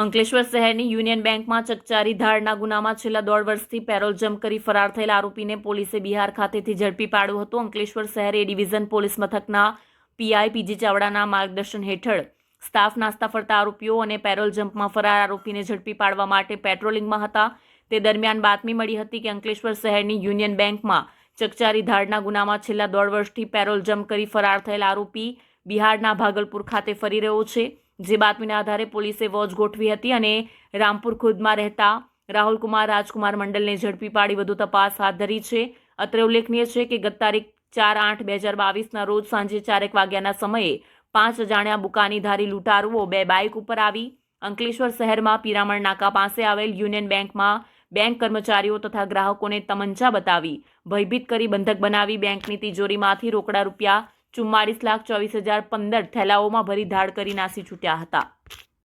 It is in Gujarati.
અંકલેશ્વર શહેરની યુનિયન બેંકમાં ચકચારી ધાડના ગુનામાં છેલ્લા દોઢ વર્ષથી પેરોલ જમ્પ કરી ફરાર થયેલા આરોપીને પોલીસે બિહાર ખાતેથી ઝડપી પાડ્યો હતો. અંકલેશ્વર શહેર એ ડિવિઝન પોલીસ મથકના પીઆઈ પીજી ચાવડાના માર્ગદર્શન હેઠળ સ્ટાફ નાસ્તા ફરતા આરોપીઓ અને પેરોલ જમ્પમાં ફરાર આરોપીને ઝડપી પાડવા માટે પેટ્રોલિંગમાં હતા. તે દરમિયાન બાતમી મળી હતી કે અંકલેશ્વર શહેરની યુનિયન બેંકમાં ચકચારી ધાડના ગુનામાં છેલ્લા દોઢ વર્ષથી પેરોલ જમ્પ કરી ફરાર થયેલા આરોપી બિહારના ભાગલપુર ખાતે ફરી રહ્યો છે. જે બાતમીના આધારે પોલીસે વોચ ગોઠવી હતી અને રામપુર ખુદમાં રહેતા રાહુલકુમાર, રાજકુમાર મંડલને ઝડપી પાડી વધુ તપાસ હાથ ધરી છે. અત્રે ઉલ્લેખનીય છે કે ગત તારીખ ચાર આઠ બે હજાર બાવીસના રોજ સાંજે ચારેક વાગ્યાના સમયે પાંચ અજાણ્યા બુકાનીધારી લૂંટારુઓ બે બાઇક ઉપર આવી અંકલેશ્વર શહેરમાં પિરામણ નાકા પાસે આવેલ યુનિયન બેંકમાં બેંક કર્મચારીઓ તથા ગ્રાહકોને તમંચા બતાવી ભયભીત કરી બંધક બનાવી બેંકની તિજોરીમાંથી રોકડા રૂપિયા ચુમ્માળીસ લાખ ચોવીસ હજાર પંદર થેલાઓમાં ભરી ધાડ કરી નાસી છૂટ્યા હતા.